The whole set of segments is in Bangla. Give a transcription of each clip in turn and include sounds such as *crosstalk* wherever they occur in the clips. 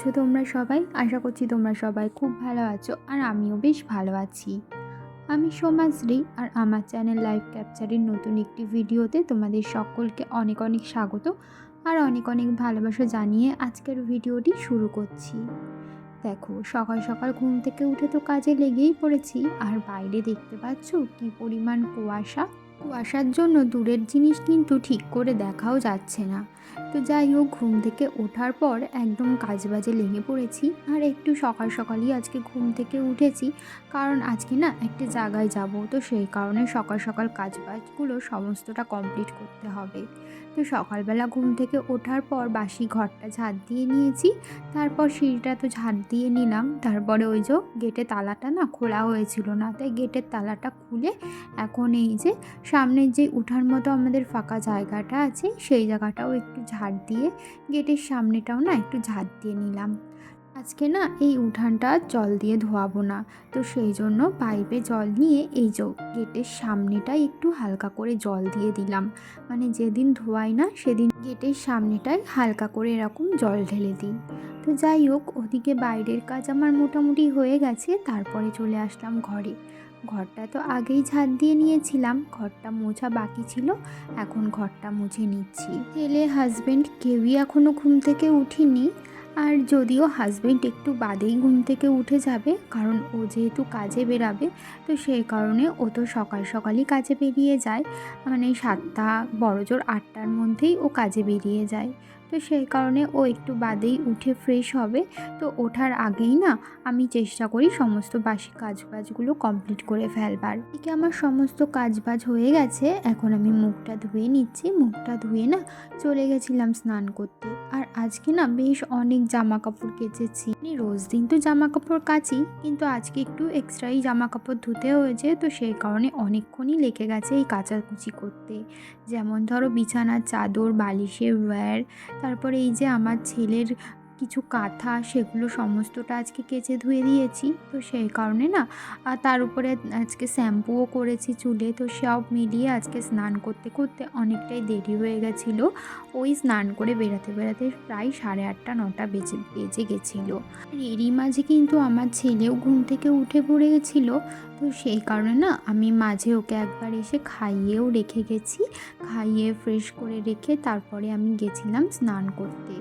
আছো তোমরা সবাই? আশা করছি তোমরা সবাই খুব ভালো আছো আর আমিও বেশ ভালো আছি। আমি সোমাশ্রী আর আমার চ্যানেল লাইভ ক্যাপচারের নতুন একটি ভিডিওতে তোমাদের সকলকে অনেক অনেক স্বাগত আর অনেক অনেক ভালোবাসা জানিয়ে আজকের ভিডিওটি শুরু করছি। দেখো, সকাল সকাল ঘুম থেকে উঠে তো কাজে লেগেই পড়েছি। আর বাইরে দেখতে পাচ্ছ কী পরিমাণ কুয়াশা। কুয়াশার জন্য দূরের জিনিস কিন্তু ঠিক করে দেখাও যাচ্ছে না। তো যাই হোক, ঘুম থেকে ওঠার পর একদম কাজ বাজে লেগে পড়েছি আর একটু সকাল সকালই আজকে ঘুম থেকে উঠেছি কারণ আজকে না একটা জায়গায় যাব। তো সেই কারণে সকাল সকাল কাজ বাজগুলো সমস্তটা কমপ্লিট করতে হবে। তো সকালবেলা ঘুম থেকে ওঠার পর বাসি ঘরটা ঝাড় দিয়ে নিয়েছি। তারপর সিঁড়িটা তো ঝাড় দিয়ে নিলাম। তারপরে ওই যে গেটে তালাটা না খোলা হয়েছিল না। তাই গেটের তালাটা খুলে এখন এই যে সামনের যে উঠার মতো আমাদের ফাঁকা জায়গাটা আছে, সেই জায়গাটাও একটু ঝাড় দিয়ে, গেটের সামনেটাও না একটু ঝাড় দিয়ে নিলাম। আজকে না এই উঠানটা জল দিয়ে ধোয়াবো না, তো সেই জন্য পাইপে জল নিয়ে এই যে গেটের সামনেটাই একটু হালকা করে জল দিয়ে দিলাম। মানে যেদিন ধোয়াই না, সেদিন গেটের সামনেটায় হালকা করে এরকম জল ঢেলে দিই। তো যাই হোক, ওদিকে বাইরের কাজ আমার মোটামুটি হয়ে গেছে, তারপরে চলে আসলাম ঘরে। ঘরটা তো আগেই ঝাড় দিয়ে নিয়েছিলাম, ঘরটা মোছা বাকি ছিল, এখন ঘরটা মুছে নিচ্ছি। ছেলে হাজবেন্ড কেউই এখনও ঘুম থেকে উঠিনি, আর যদিও হাজবেন্ড একটু বাদেই ঘুম থেকে উঠে যাবে, কারণ ও যেহেতু কাজে বেরাবে, তো সেই কারণে ও তো সকাল সকালই কাজে বেরিয়ে যায় মানে সাতটা, বড়জোর আটটার মধ্যেই ও কাজে বেরিয়ে যায়। তো সেই কারণে ও একটু বাদেই উঠে ফ্রেশ হবে। তো ওঠার আগেই না আমি চেষ্টা করি সমস্ত বাসি কাজবাজগুলো কমপ্লিট করে ফেলবার। এদিকে আমার সমস্ত কাজবাজ হয়ে গেছে, এখন আমি মুখটা ধুয়ে নিচ্ছি। মুখটা ধুয়ে না চলে গেছিলাম স্নান করতে। আর আজকে না বেশ অনেক জামা কাপড় কেচেছি রোজ দিন তো জামা কাপড় কাচি, কিন্তু আজকে একটু এক্সট্রাই জামা কাপড় ধুতে হয়েছে, তো সেই কারণে অনেকক্ষণই লেগে গেছে এই কাচাকুচি করতে। যেমন ধরো বিছানার চাদর, বালিশের ওয়্যার তারপরে এই যে আমার ছেলের কিছু কাঁথা, সেগুলো সমস্তটা আজকে কেচে ধুয়ে দিয়েছি। তো সেই কারণে না আর তার উপরে আজকে শ্যাম্পুও করেছি চুলে। তো সব মিলিয়ে আজকে স্নান করতে করতে অনেকটাই দেরি হয়ে গেছিল। ওই স্নান করে বেড়াতে বেড়াতে প্রায় সাড়ে আটটা, নটা বেজে বেজে গেছিল। এরই মাঝে কিন্তু আমার ছেলেও ঘুম থেকে উঠে পড়ে গেছিল তো সেই কারণে না, আমি মাঝে ওকে একবার এসে খাইয়েও রেখে গেছি। খাইয়ে ফ্রেশ করে রেখে তারপরে আমি গেছিলাম স্নান করতে।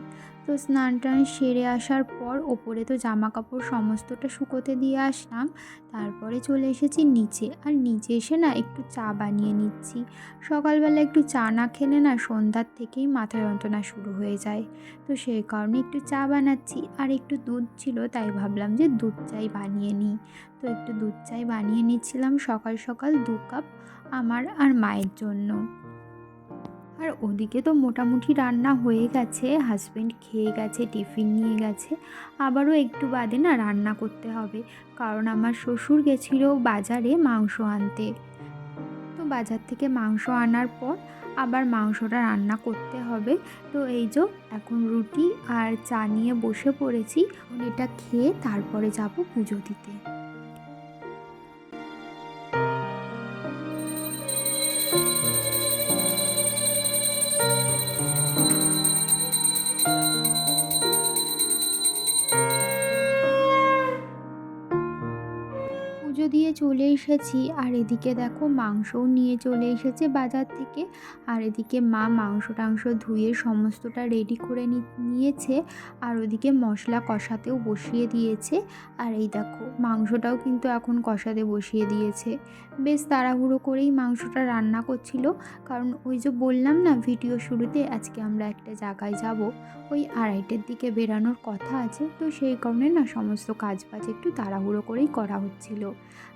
তো স্নান টান সেরে আসার পর ওপরে তো জামা কাপড় সমস্তটা শুকোতে দিয়ে আসলাম। তারপরে চলে এসেছি নিচে। আর নিচে এসে না একটু চা বানিয়ে নিচ্ছি। সকালবেলা একটু চা না খেলে না সন্ধ্যার থেকেই মাথা যন্ত্রণা শুরু হয়ে যায়। তো সেই কারণে একটু চা বানাচ্ছি। আর একটু দুধ ছিল, তাই ভাবলাম যে দুধ চাই বানিয়ে নিই। তো একটু দুধ চাই বানিয়ে নিচ্ছিলাম সকাল সকাল দু কাপ আমার আর মায়ের জন্য। আর ওদিকে তো মোটামুটি রান্না হয়ে গেছে হাজব্যান্ড খেয়ে গেছে, টিফিন নিয়ে গেছে, আবারও একটু বাদে না রান্না করতে হবে, কারণ আমার শ্বশুর গেছিল বাজারে মাংস আনতে। তো বাজার থেকে মাংস আনার পর আবার মাংসটা রান্না করতে হবে। তো এই যে এখন রুটি আর চা নিয়ে বসে পড়েছি এটা খেয়ে তারপরে যাব পুজো দিতে। দিয়ে চলে এসেছি। আর এদিকে দেখো মাংসও নিয়ে চলে এসেছে বাজার থেকে। আর এদিকে মা মাংস টাংস ধুয়ে সমস্তটা রেডি করে নিয়েছে। আর ওদিকে মশলা কষাতেও বসিয়ে দিয়েছে। আর এই দেখো মাংসটাও কিন্তু এখন কষাতে বসিয়ে দিয়েছে। বেশ তাড়াহুড়ো করেই মাংসটা রান্না করছিল। কারণ ওই যে বললাম না ভিডিও শুরুতে, আজকে আমরা একটা জায়গায় যাব। ওই আড়াইটের দিকে বেরানোর কথা আছে। তো সেই কারণে না সমস্ত কাজ বাজ একটু তাড়াহুড়ো করেই করা হচ্ছিল।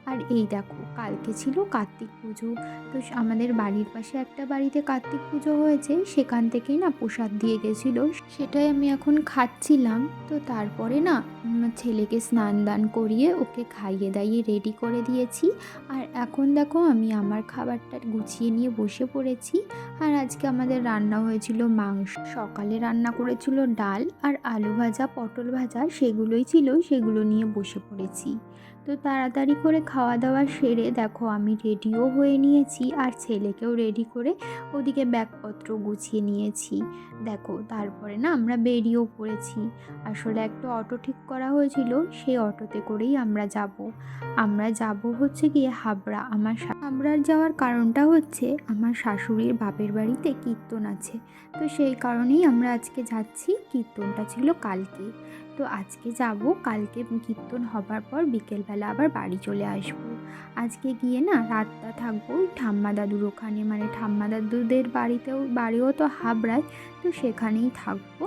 আর এই দেখো, কালকে ছিল কার্তিক পুজো। তো আমাদের বাড়ির পাশে একটা বাড়িতে কার্তিক পুজো হয়েছে, সেখান থেকেই না প্রসাদ দিয়ে গেছিল। সেটাই আমি এখন খাচ্ছিলাম। তো তারপরে না ছেলেকে স্নান দান করিয়ে ওকে খাইয়ে দাইয়ে রেডি করে দিয়েছি। আর এখন দেখো, আমি আমার খাবারটা গুছিয়ে নিয়ে বসে পড়েছি। আর আজকে আমাদের রান্না হয়েছিল মাংস। সকালে রান্না করেছিল ডাল আর আলু ভাজা, পটল ভাজা, সেগুলোই ছিল, সেগুলো নিয়ে বসে পড়েছি। তো তাড়াতাড়ি করে খাওয়া দাওয়া সেরে দেখো আমি রেডিও হয়ে নিয়েছি আর ছেলেকেও রেডি করে ওদিকে ব্যাগপত্র গুছিয়ে নিয়েছি। দেখো তারপরে না আমরা বেরিয়েও পড়েছি। আসলে একটা অটো ঠিক করা হয়েছিল, সেই অটোতে করেই আমরা যাব। আমরা যাব হচ্ছে গিয়ে হাবড়া। আমার হাবড়ার যাওয়ার কারণটা হচ্ছে আমার শাশুড়ির বাপের বাড়িতে কীর্তন আছে। তো সেই কারণেই আমরা আজকে যাচ্ছি। কীর্তনটা ছিল কালকে। তো আজকে যাব, কালকে কীর্তন হবার পর বিকেলবেলা আবার বাড়ি চলে আসব। আজকে গিয়ে না রাতটা থাকব ঠাম্মা দাদুর ওখানে মানে ঠাম্মা দাদুদের বাড়িতেও, বাড়িও তো হাবড়ায়, তো সেখানেই থাকব।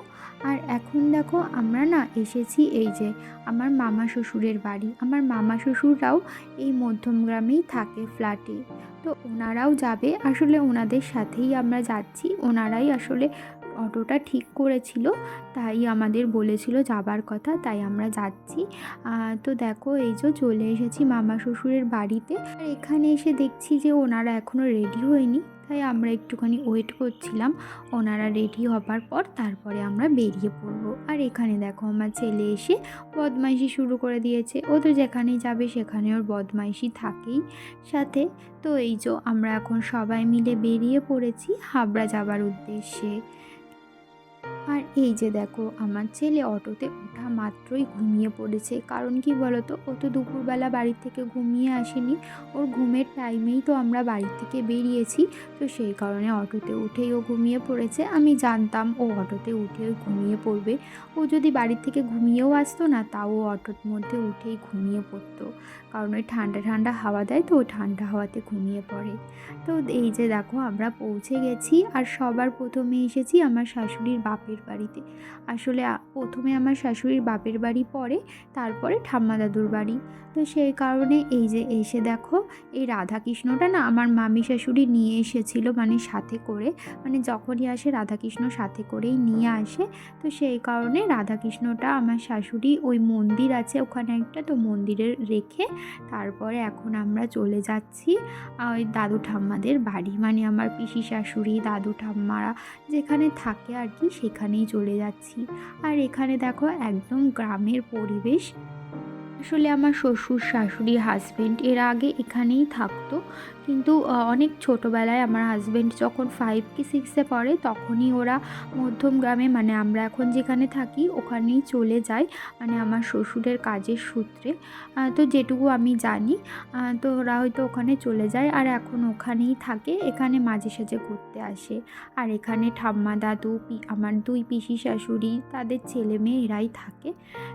আর এখন দেখো আমরা না এসেছি এই যে আমার মামা শ্বশুরের বাড়ি, আমার মামা শ্বশুররাও এই মধ্যমগ্রামেই থাকে ফ্ল্যাটে তো ওনারাও যাবে, আসলে ওনাদের সাথেই আমরা যাচ্ছি, ওনারাই আসলে অটোটা ঠিক করেছিল, তাই আমাদের বলেছিল যাবার কথা, তাই আমরা যাচ্ছি। তো দেখো, এই যে চলে এসেছি মামা শ্বশুরের বাড়িতে। আর এখানে এসে দেখছি যে ওনারা এখনও রেডি হয়নি, তাই আমরা একটুখানি ওয়েট করছিলাম। ওনারা রেডি হবার পর তারপরে আমরা বেরিয়ে পড়ব। আর এখানে দেখো, আমার ছেলে এসে বদমাইশি শুরু করে দিয়েছে। ও তো যেখানেই যাবে সেখানে ওর বদমাইশি থাকেই সাথে। তো এই যে আমরা এখন সবাই মিলে বেরিয়ে পড়েছি হাবড়া যাবার উদ্দেশ্যে। আর এই যে দেখো, আমার ছেলে অটোতে ওঠা মাত্রই ঘুমিয়ে পড়েছে। কারণ কি বলতো, ও তো দুপুরবেলা বাড়ি থেকে ঘুমিয়ে আসেনি। ওর ঘুমের টাইমেই তো আমরা বাড়ি থেকে বেরিয়েছি। তো সেই কারণে অটোতে উঠেই ও ঘুমিয়ে পড়েছে। আমি জানতাম ও অটোতে উঠেই ঘুমিয়ে পড়বে। ও যদি বাড়ি থেকে ঘুমিয়েও আসতো না, তাও অটোর মধ্যে উঠেই ঘুমিয়ে পড়তো। কারণ ওই ঠান্ডা ঠান্ডা হাওয়া দেয় তো, ও ঠান্ডা হাওয়াতে ঘুমিয়ে পড়ে। তো এই যে দেখো, আমরা পৌঁছে গেছি। আর সবার প্রথমে এসেছি আমার শাশুড়ির বাপের বাড়িতে। আসলে প্রথমে আমার শাশুড়ির বাপের বাড়ি পরে তারপরে ঠাম্মা দাদুর বাড়ি। তো সেই কারণে এই যে এসে দেখো, এই রাধাকৃষ্ণটা না আমার মামি শাশুড়ি নিয়ে এসেছিল মানে সাথে করে মানে যখনই আসে রাধাকৃষ্ণ সাথে করেই নিয়ে আসে। তো সেই কারণে রাধাকৃষ্ণটা আমার শাশুড়ি ওই মন্দির আছে ওখানে একটা, তো মন্দিরে রেখে তারপরে এখন আমরা চলে যাচ্ছি ওই দাদু ঠাম্মাদের বাড়ি মানে আমার পিসি শাশুড়ি, দাদু ঠাম্মারা যেখানে থাকে আর কি সেখানেই চলে যাচ্ছি। আর এখানে দেখো একদম গ্রামের পরিবেশ আসলে আমার শ্বশুর, শাশুড়ি হাজব্যান্ড এর আগে এখানেই থাকতো। কিন্তু অনেক ছোটোবেলায় আমার হাজব্যান্ড যখন ফাইভ কি সিক্সে পড়ে, তখনই ওরা মধ্যম গ্রামে মানে আমরা এখন যেখানে থাকি, ওখানেই চলে যায় মানে আমার শ্বশুরের কাজের সূত্রে। তো যেটুকু আমি জানি তো ওরা হয়তো ওখানে চলে যায়, আর এখন ওখানেই থাকে, এখানে মাঝে সাঝে ঘুরতে আসে। আর এখানে ঠাম্মা, দাদু আমার দুই পিসি, শাশুড়ি, তাদের ছেলে মেয়ে এরাই থাকে।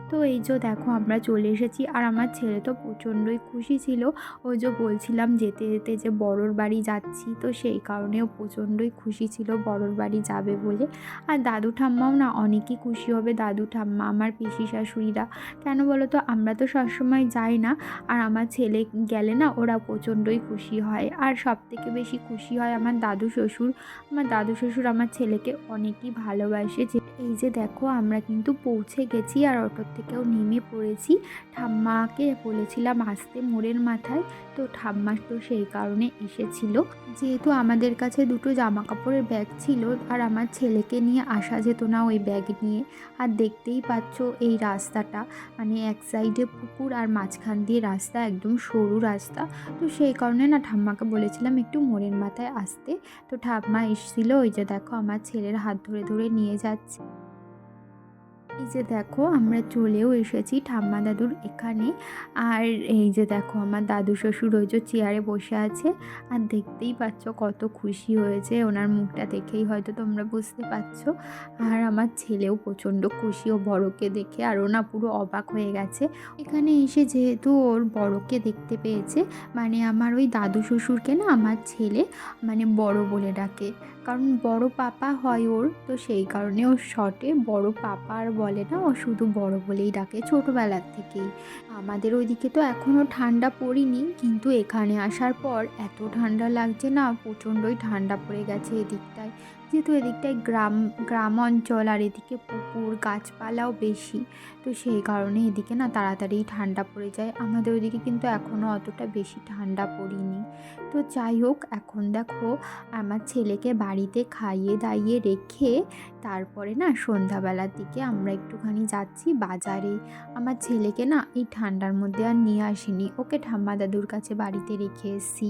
তো এই যে দেখো, আমরা চলে এসেছি আর আমার ছেলে তো প্রচণ্ডই খুশি ছিল। ওই যে বলছিলাম যেতে যেতে যে বড়োর বাড়ি যাচ্ছি, তো সেই কারণেও প্রচণ্ডই খুশি ছিল বড়োর বাড়ি যাবে বলে। আর দাদু ঠাম্মাও না অনেকই খুশি হবে দাদু ঠাম্মা, আমার পিসি শাশুড়িরা। কেন বলো তো, আমরা তো সবসময় যাই না। আর আমার ছেলে গেলে না ওরা প্রচণ্ডই খুশি হয়। আর সব থেকে বেশি খুশি হয় আমার দাদু শ্বশুর। আমার দাদু শ্বশুর আমার ছেলেকে অনেকই ভালোবাসে যে, এই যে দেখো আমরা কিন্তু পৌঁছে গেছি আর অটোর থেকেও নেমে পড়েছি। ঠাম্মাকে বলেছিলাম আসতে মোড়ের মাথায়। তো ঠাম্মা তো সেই কারণে এসেছিল। যেহেতু আমাদের কাছে দুটো জামা কাপড়ের ব্যাগ ছিল আর আমার ছেলেকে নিয়ে আসা যেত না ওই ব্যাগ নিয়ে। আর দেখতেই পাচ্ছ এই রাস্তাটা। মানে এক সাইডে পুকুর আর মাঝখান দিয়ে রাস্তা, একদম সরু রাস্তা। তো সেই কারণে না ঠাম্মাকে বলেছিলাম একটু মোড়ের মাথায় আসতে। তো ঠাম্মা এসেছিল, ওই যে দেখো আমার ছেলের হাত ধরে ধরে নিয়ে যাচ্ছে। এই যে দেখো, আমরা চলেও এসেছি ঠাম্মা দাদুর এখানে। আর এই যে দেখো, আমার দাদু শ্বশুর ওই যে চেয়ারে বসে আছে। আর দেখতেই পাচ্ছ কত খুশি হয়েছে ওনার মুখটা দেখেই, হয়তো তোমরা বুঝতে পারছ। আর আমার ছেলেও প্রচণ্ড খুশি, ও বড়কে দেখে, আর ওনা পুরো অবাক হয়ে গেছে। এখানে এসে যেহেতু ওর বড়কে দেখতে পেয়েছে মানে আমার ওই দাদু শ্বশুরকে না আমার ছেলে মানে বড় বলে ডাকে। কারণ বড় পাপা হয় ওর, তো সেই কারণে ওর শর্টে বড় পাপা আর বলে না, ও শুধু বড় বলেই ডাকে ছোটোবেলার থেকেই। আমাদের ওইদিকে তো এখনও ঠান্ডা পড়িনি, কিন্তু এখানে আসার পর এত ঠান্ডা লাগছে না, প্রচণ্ডই ঠান্ডা পড়ে গেছে এদিকটায়। যেহেতু এদিকটায় গ্রাম গ্রাম অঞ্চল আর এদিকে পুকুর গাছপালাও বেশি, তো সেই কারণে এদিকে না তাড়াতাড়ি ঠান্ডা পড়ে যায়। আমাদের ওইদিকে কিন্তু এখনও অতটা বেশি ঠান্ডা পড়িনি। তো যাই হোক, এখন দেখো আমার ছেলেকে বাড়িতে খাইয়ে দাইয়ে রেখে তারপরে না সন্ধ্যাবেলার দিকে আমরা একটুখানি যাচ্ছি বাজারে। আমার ছেলেকে না এই ঠান্ডার মধ্যে আর নিয়ে আসিনি। ওকে ঠাম্মা দাদুর কাছে বাড়িতে রেখে এসেছি।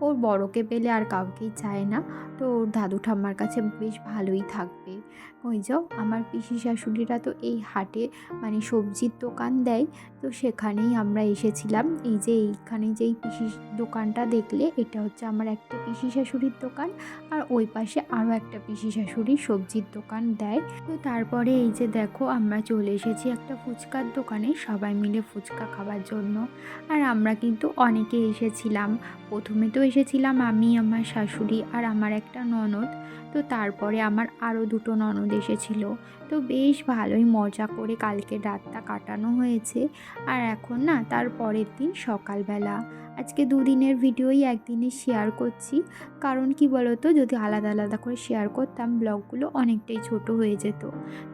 ওর বড়কে পেলে আর কাউকেই চায় না। তো ওর দাদু ঠাম্মার কাছে বেশ ভালোই থাকবে। ওই যাও আমার পিসি শাশুড়িরা তো এই হাটে মানে সবজির দোকান দেয়। তো সেখানেই আমরা এসেছিলাম। এই যে এইখানে যেই পিসি দোকানটা দেখলে এটা হচ্ছে আমার একটা পিসি শাশুড়ির দোকান আর ওই পাশে আরও একটা পিসি শাশুড়ির সবজির দোকান দেয়। তো তারপরে এই যে দেখো আমরা চলে এসেছি একটা ফুচকার দোকানে সবাই মিলে ফুচকা খাওয়ার জন্য। আর আমরা কিন্তু অনেকে এসেছিলাম। প্রথমে তো এসেছিলাম আমি, আমার শাশুড়ি আর আমার একটা ননদ। তো তারপরে আমার আরও দুটো ননদ এসেছিল। তো বেশ ভালোই মজা করে কালকে রাতটা কাটানো হয়েছে। আর এখন না, তার পরের দিন সকালবেলা। আজকে দুদিনের ভিডিওই একদিনে শেয়ার করছি। কারণ কি বলতো, যদি আলাদা আলাদা করে শেয়ার করতাম, ব্লগগুলো অনেকটাই ছোট হয়ে যেত।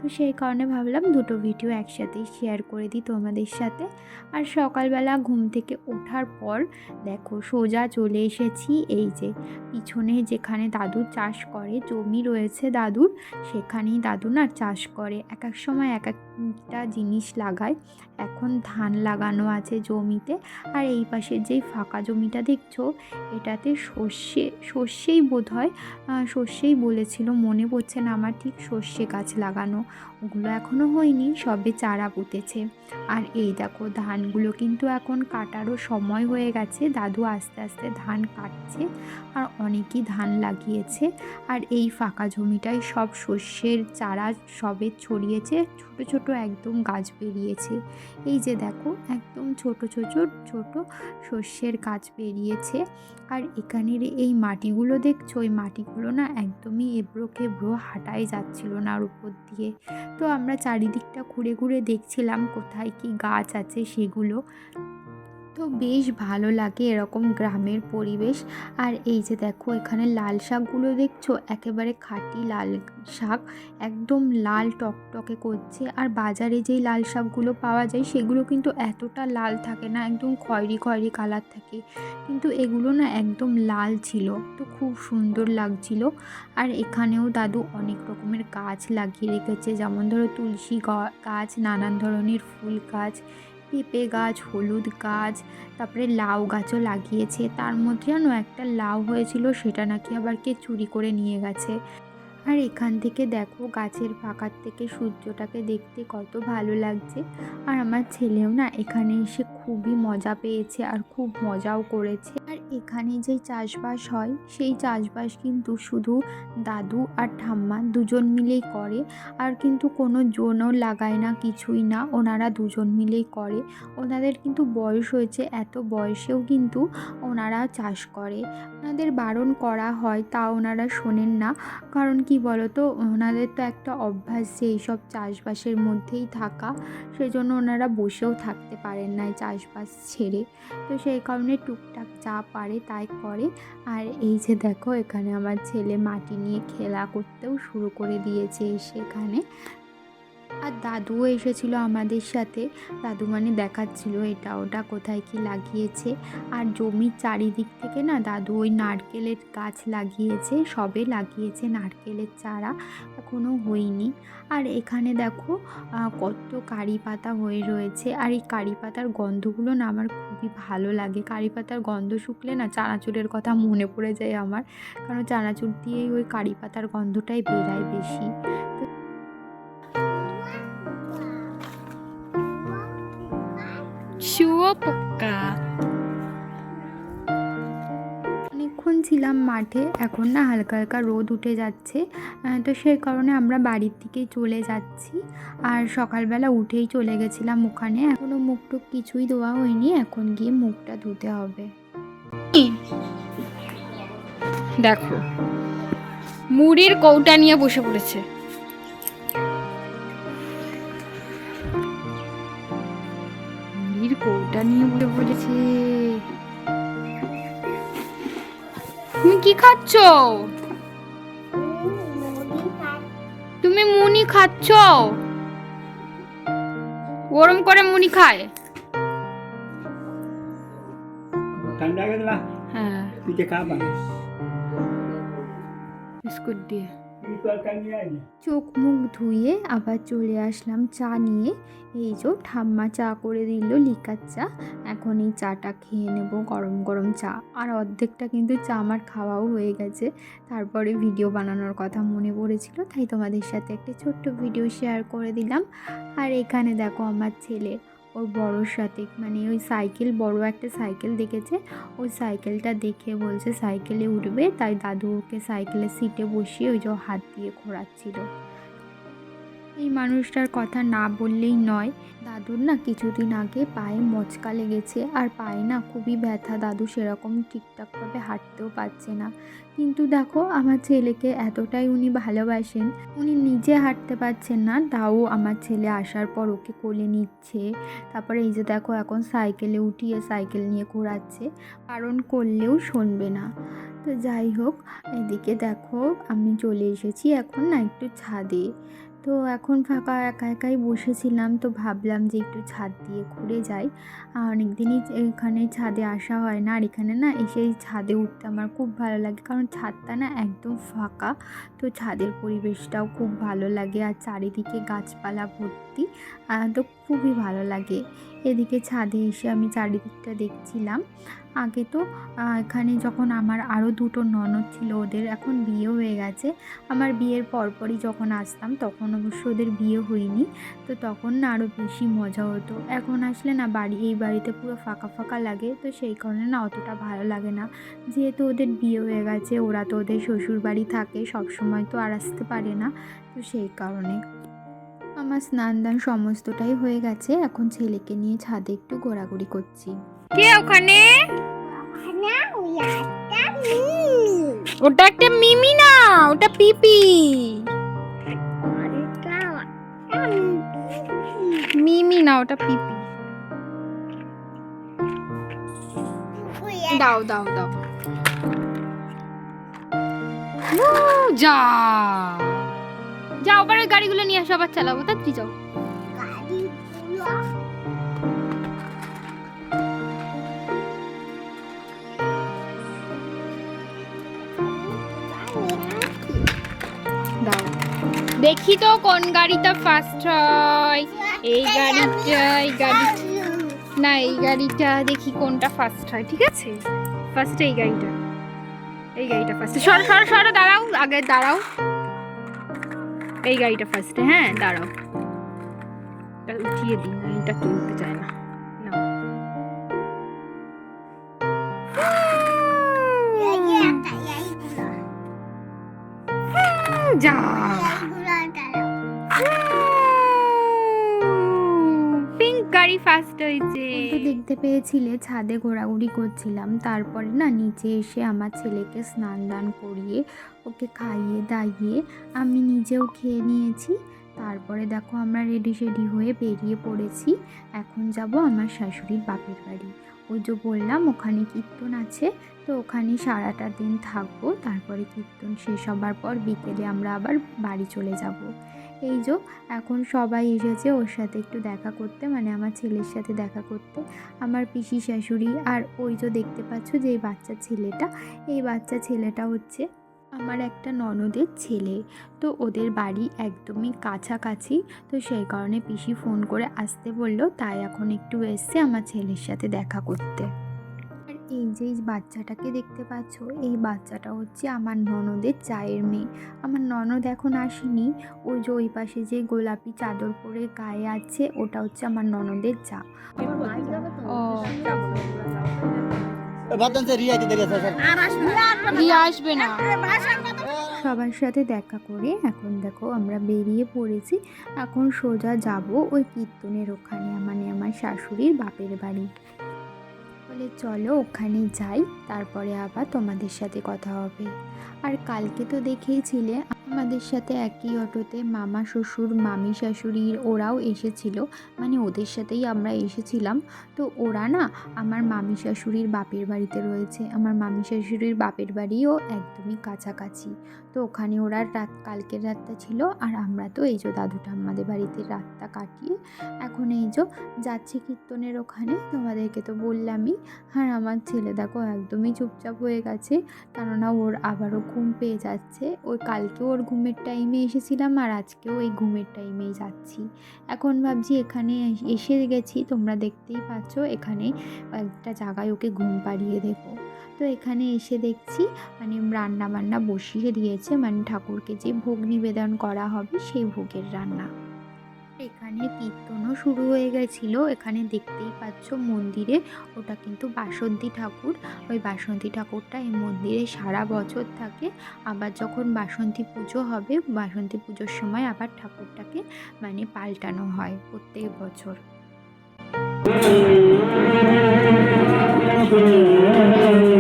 তো সেই কারণে ভাবলাম দুটো ভিডিও একসাথেই শেয়ার করে দিই তোমাদের সাথে। আর সকালবেলা ঘুম থেকে ওঠার পর, দেখো সোজা চলে এসেছি এই যে, পিছনে যেখানে দাদু চাষ করে, জমি রয়েছে দাদুর, সেখানেই দাদু না চাষ করে। এক এক সময় এক একটা জিনিস লাগায়। এখন ধান লাগানো আছে জমিতে। আর এই পাশের যেই ফাঁকা জমিটা দেখছ? এটাতে সর্ষে, সর্ষেই বোধ হয় সর্ষেই বলেছিল। মনে পড়ছে না আমার ঠিক সর্ষে গাছ লাগানো। ওগুলো এখনও হয়নি, সবে চারা পুঁতেছে। আর এই দেখো, ধানগুলো কিন্তু এখন কাটারও সময় হয়ে গেছে। দাদু আস্তে আস্তে ধান কাটছে আর অনেকই ধান লাগিয়েছে। আর এই ফাঁকা জমিটায় সব শস্যের চারা সবে ছড়িয়েছে, ছোট ছোট একদম গাছ বেরিয়েছে। এই যে দেখো, একদম ছোট ছোট ছোট শস্যের গাছ বেরিয়েছে। আর এখানের এই মাটিগুলো দেখছ? ওই মাটিগুলো না একদমই এবড়ো খেবড়ো হাঁটাই যাচ্ছিল না আর উপর দিয়ে। তো আমরা চারিদিকটা ঘুরে ঘুরে দেখছিলাম কোথায় কি গাছ আছে সেগুলো। তো বেশ ভালো লাগে এরকম গ্রামের পরিবেশ। আর এই যে দেখো, এখানে লাল শাকগুলো দেখছ? একেবারে খাঁটি লাল শাক, একদম লাল টকটকে করছে। আর বাজারে যেই লাল শাকগুলো পাওয়া যায়, সেগুলো কিন্তু এতটা লাল থাকে না, একদম খয়েরি খয়েরি কালার থাকে। কিন্তু এগুলো না একদম লাল ছিল, তো খুব সুন্দর লাগছিল। আর এখানেও দাদু অনেক রকমের গাছ লাগিয়ে রেখেছে, যেমন ধরো তুলসী গাছ, নানান ধরনের ফুল গাছ। পেঁপে গাছ, হলুদ গাছ, তারপরে লাউ গাছও লাগিয়েছে। তার মধ্যে যেন একটা লাউ হয়েছিল, সেটা নাকি আবার কে চুরি করে নিয়ে গেছে। আর এখান থেকে দেখো গাছের ফাঁকার থেকে সূর্যটাকে দেখতে কত ভালো লাগছে। আর আমার ছেলেও না এখানে এসে খুবই মজা পেয়েছে আর খুব মজাও করেছে। আর এখানে যে চাষবাস হয়, সেই চাষবাস কিন্তু শুধু দাদু আর ঠাম্মা দুজন মিলেই করে। আর কিন্তু কোনো জনও লাগায় না, কিছুই না, ওনারা দুজন মিলেই করে। ওনাদের কিন্তু বয়স হয়েছে, এত বয়সেও কিন্তু ওনারা চাষ করে। ওনাদের বারণ করা হয়, তা ওনারা শোনেন না। কারণ কি বলতো? ওনাদের তো একটা অভ্যাস যে এইসব চাষবাসের মধ্যেই থাকা সেই জন্য ওনারা বসেও থাকতে পারেন না চাষবাস ছেড়ে। তো সেই কারণে টুকটাক যা পারে তাই করে। আর এই যে দেখো, এখানে আমার ছেলে মাটি নিয়ে খেলা করতেও শুরু করে দিয়েছে সেখানে। আর দাদুও এসেছিল আমাদের সাথে। দাদু মানে দেখাচ্ছিল এটা, ওটা কোথায় কি লাগিয়েছে। আর জমির চারিদিক থেকে না দাদু ওই নারকেলের গাছ লাগিয়েছে, সবে লাগিয়েছে নারকেলের চারা এখনও হয়নি। আর এখানে দেখো কত কারি পাতা হয়ে রয়েছে। আর এই কারি পাতার গন্ধগুলো না আমার খুবই ভালো লাগে। কারি পাতার গন্ধ শুকলে না চানাচুরের কথা মনে পড়ে যায় আমার। কারণ চানাচুর দিয়েই ওই কারি পাতার গন্ধটাই বেরায় বেশি। শুয়োপোকা। অনেকক্ষণ ছিলাম মাঠে এখন না হালকা হালকা রোদ উঠে যাচ্ছে। তো সেই কারণে আমরা বাড়ির দিকেই চলে যাচ্ছি। আর সকালবেলা উঠেই চলে গেছিলাম ওখানে। এখনও মুখ টুক কিছুই দেওয়া হয়নি এখন গিয়ে মুখটা ধুতে হবে। দেখো মুড়ির কৌটা নিয়ে বসে পড়েছে। নিয়ে বসে পড়েছে তুমি কি খাচ্ছ? তুমি মুনি খাচ্ছ? গরম করে মুনি খায়। ঠান্ডা গেলা হ্যাঁ। পিঠে খাবা বিস্কুট দিয়ে। চোখ মুখ ধুয়ে আবার চলে আসলাম চা নিয়ে। এই যে ঠাম্মা চা করে দিল লিকার চা। এখন এই চাটা খেয়ে নেব গরম গরম চা। আর অর্ধেকটা কিন্তু চা আমার খাওয়াও হয়ে গেছে। তারপরে ভিডিও বানানোর কথা মনে পড়েছিল, তাই তোমাদের সাথে একটা ছোট্ট ভিডিও শেয়ার করে দিলাম। আর এখানে দেখো আমার ছেলে ওর বড়োর সাথে মানে ওই সাইকেল, বড় একটা সাইকেল দেখেছে। ওই সাইকেলটা দেখে বলছে সাইকেলে উঠবে, তাই দাদু ওকে সাইকেলের সিটে বসিয়ে ওই যে হাত দিয়ে ঘোরাচ্ছিল। এই মানুষটার কথা না বললেই নয়। দাদুর না কিছুদিন আগে পায়ে মচকা লেগেছে, আর পায়ে না খুবই ব্যথা। দাদু সেরকম ঠিকঠাকভাবে হাঁটতেও পারছে না। কিন্তু দেখো, আমার ছেলেকে এতটাই উনি ভালোবাসেন, উনি নিজে হাঁটতে পারছেন না, তাও আমার ছেলে আসার পর ওকে কোলে নিচ্ছে। তারপরে এই যে দেখো, এখন সাইকেলে উঠিয়ে সাইকেল নিয়ে ঘোরাচ্ছে, কারণ করলেও শুনবে না। তো যাই হোক, এদিকে দেখো, আমি চলে এসেছি এখন না একটু ছাদে। তো এখন ফাঁকা একা একাই বসেছিলাম, তো ভাবলাম যে একটু ছাদ দিয়ে ঘুরে যাই। আর অনেক দিনই এখানে ছাদে আসা হয় না, আর এখানে না এসে ছাদে উঠতে আমার খুব ভালো লাগে, কারণ ছাদটা না একদম ফাঁকা। তো ছাদের পরিবেশটাও খুব ভালো লাগে, আর চারিদিকে গাছপালা ভর্তি আহ, তো খুবই ভালো লাগে। এদিকে ছাদে এসে আমি চারিদিকটা দেখছিলাম। আগে তো এখানে যখন আমার আরও দুটো ননদ ছিল ওদের এখন বিয়ে হয়ে গেছে। আমার বিয়ের পরপরই যখন আসতাম তখন অবশ্য ওদের বিয়ে হয়নি। তো তখন না আরও বেশি মজা হতো। এখন আসলে না বাড়ি এই বাড়িতে পুরো ফাঁকা ফাঁকা লাগে। তো সেই কারণে না অতটা ভালো লাগে না। যেহেতু ওদের বিয়ে হয়ে গেছে ওরা তো ওদের শ্বশুর বাড়ি থাকে সব সময় তো আর আসতে পারে না। তো সেই কারণে। আমার স্নান দান সমস্তটাই হয়ে গেছে এখন ছেলেকে নিয়ে ছাদে একটু ঘোরাঘুরি করছি। কে ওখানে? ওটা একটা মিমি না ওটা পিপি। মিমি না ওটা পিপি। দাও দাও দাও। যা। যাও আবার গাড়িগুলো নিয়ে আসো, আবার চালাবো। তাড়াতাড়ি যাও। দেখি তো কোন গাড়িটা ফার্স্ট হয়। এই গাড়িটা, এই গাড়ি না, এই গাড়িটা দেখি কোনটা ফার্স্ট হয়, ঠিক আছে? ফার্স্ট এই গাড়িটা। এই গাড়িটা ফার্স্ট সর সর সর, দাঁড়াও, আগে দাঁড়াও। এই গাড়িটা ফার্স্টে হ্যাঁ দাঁড়াও। উঠিয়ে দিন গাড়িটা এটা তুলতে চায় না। নাও। যা। দেখতে পেয়েছিলে, ছাদে ঘোরাঘুরি করছিলাম। তারপরে না নিচে এসে আমার ছেলেকে স্নান দান করিয়ে, ওকে খাইয়ে দাইয়ে আমি নিজেও খেয়ে নিয়েছি। তারপরে দেখো আমরা রেডি সেডি হয়ে বেরিয়ে পড়েছি। এখন যাব আমার শাশুড়ির বাপের বাড়ি। ওই যে বললাম, ওখানে কীর্তন আছে, তো ওখানে সারাটা দিন থাকব। তারপরে কীর্তন শেষ হবার পর বিকেলে আমরা আবার বাড়ি চলে যাব। এই যে, এখন সবাই এসেছে ওর সাথে একটু দেখা করতে মানে আমার ছেলের সাথে দেখা করতে। আমার পিসি শাশুড়ি আর ওই যে দেখতে পাচ্ছ যে এই বাচ্চা ছেলেটা, এই বাচ্চা ছেলেটা হচ্ছে আমার একটা ননদের ছেলে। তো ওদের বাড়ি একদমই কাছাকাছি, তো সেই কারণে পিসি ফোন করে আসতে বলল, তাই এখন একটু এসছে আমার ছেলের সাথে দেখা করতে। এই যে এই বাচ্চাটাকে দেখতে পাচ্ছ? এই বাচ্চাটা হচ্ছে আমার ননদের চায়ের মেয়ে। আমার ননদ এখন আসেনি। ওই যে ওই পাশে যে গোলাপি চাদর পরে গায়ে আছে ওটা হচ্ছে আমার ননদের চা। সবার সাথে দেখা করে এখন দেখো আমরা বেরিয়ে পড়েছি। এখন সোজা যাব ওই কীর্তনের ওখানে মানে আমার শাশুড়ির বাপের বাড়ি। বলে, চলো ওখানে যাই, তারপরে আবার তোমাদের সাথে কথা হবে। আর কালকে তো দেখেইছিলে, আমাদের সাথে একই অটোতে মামা শ্বশুর, মামি শাশুড়ির ওরাও এসেছিল। মানে ওদের সাথেই আমরা এসেছিলাম। তো ওরা না আমার মামি শাশুড়ির বাপের বাড়িতে রয়েছে। আমার মামি শাশুড়ির বাপের বাড়িও একদমই কাছাকাছি। তো ওখানে ওরা রাত, কালকের রাতটা ছিল। আর আমরা তো এই যে দাদু ঠাম্মাদের বাড়িতে রাতটা কাটিয়ে এখন এই যে যাচ্ছি কীর্তনের ওখানে, তোমাদেরকে তো বললামই। আর আমার ছেলে দেখো একদমই চুপচাপ হয়ে গেছে, কেননা ওর আবারও ঘুম পেয়ে যাচ্ছে। ওই কালকে ওর ঘুমের টাইমে এসেছিলাম আর আজকেও এই ঘুমের টাইমেই যাচ্ছি। এখন ভাবছি এখানে এসে গেছি, তোমরা দেখতেই পাচ্ছ, এখানে একটা জায়গায় ওকে ঘুম পাড়িয়ে দেবো। তো এখানে এসে দেখছি মানে রান্না বান্না বসিয়ে দিয়েছে। মানে ঠাকুরকে যে ভোগ নিবেদন করা হবে, সেই ভোগের রান্না। এখানে কীর্তনও শুরু হয়ে গেছিল। এখানে দেখতেই পাচ্ছ মন্দিরে, ওটা কিন্তু বাসন্তী ঠাকুর। ওই বাসন্তী ঠাকুরটা এই মন্দিরে সারা বছর থাকে। আবার যখন বাসন্তী পুজো হবে, বাসন্তী পুজোর সময় আবার ঠাকুরটাকে মানে পাল্টানো হয় প্রত্যেক বছর। হরে *laughs*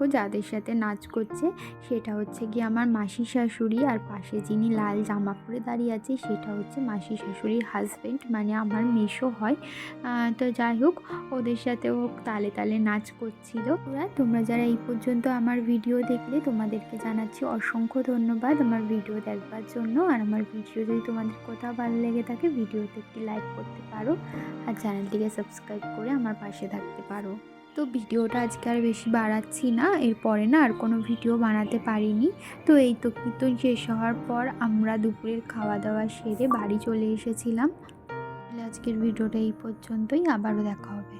দেখো যাদের সাথে নাচ করছে, সেটা হচ্ছে কি আমার মাসি শাশুড়ি আর পাশে যিনি লাল জামা পরে দাঁড়িয়ে আছে, সেটা হচ্ছে মাসি শাশুড়ির হাজবেন্ড মানে আমার মেশো হয়। তো যাই হোক, ওদের সাথে সাথেও তালে তালে নাচ করছিল। ওরা তোমরা যারা এই পর্যন্ত আমার ভিডিও দেখলে, তোমাদেরকে জানাচ্ছি অসংখ্য ধন্যবাদ আমার ভিডিও দেখবার জন্য। আর আমার ভিডিও যদি তোমাদের কোথাও ভালো লেগে থাকে ভিডিওতে একটি লাইক করতে পারো। আর চ্যানেলটিকে সাবস্ক্রাইব করে আমার পাশে থাকতে পারো। তো ভিডিওটা আজকে আর বেশি বাড়াচ্ছি না, এরপরে না আর কোনো ভিডিও বানাতে পারিনি। তো এই তো কিন্তু শেষ হওয়ার পর আমরা দুপুরের খাওয়া দাওয়া সেরে বাড়ি চলে এসেছিলাম। তাহলে আজকের ভিডিওটা এই পর্যন্তই, আবারও দেখা হবে।